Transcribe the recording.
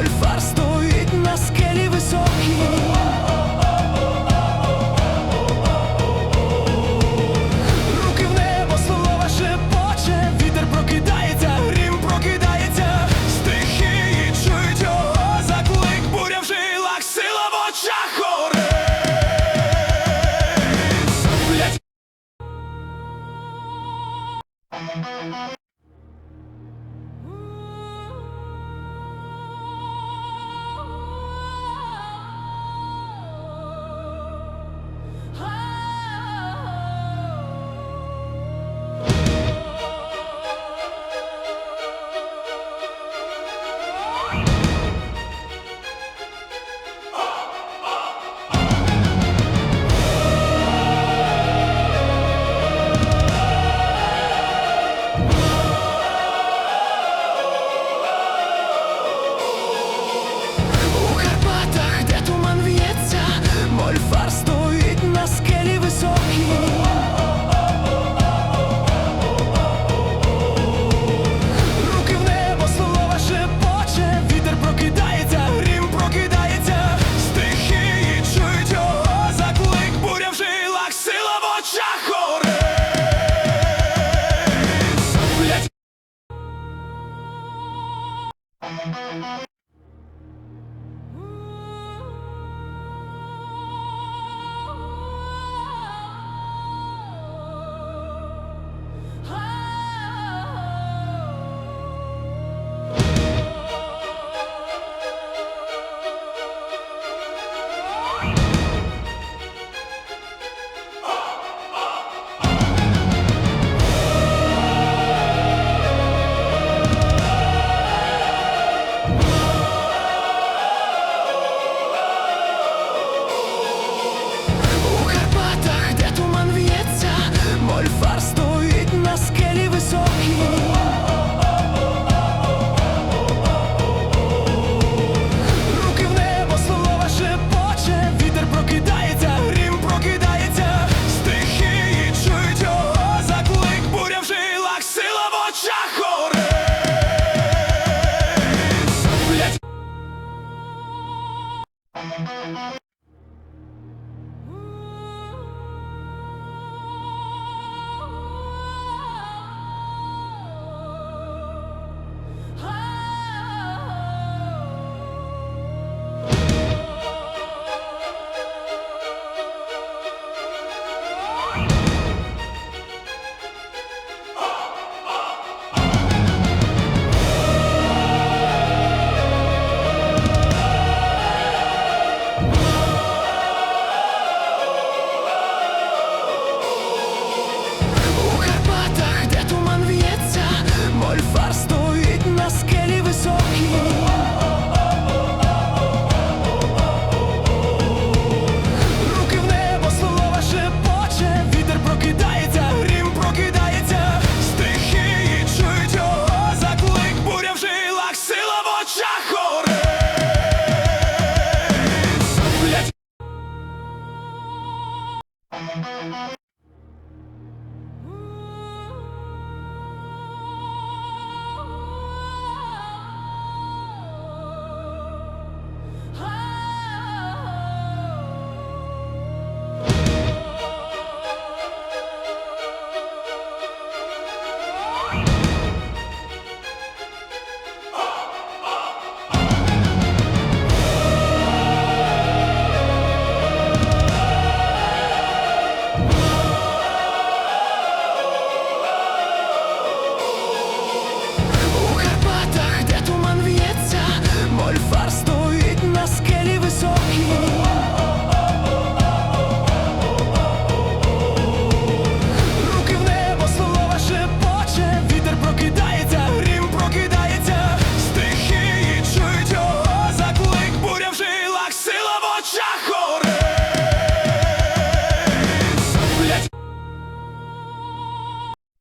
Мольфар стоїть на скелі високій. Руки в небо, слова шепоче, вітер прокидається, грім прокидається, стихії чують його заклик, буря в жилах, сила в очах Col fasto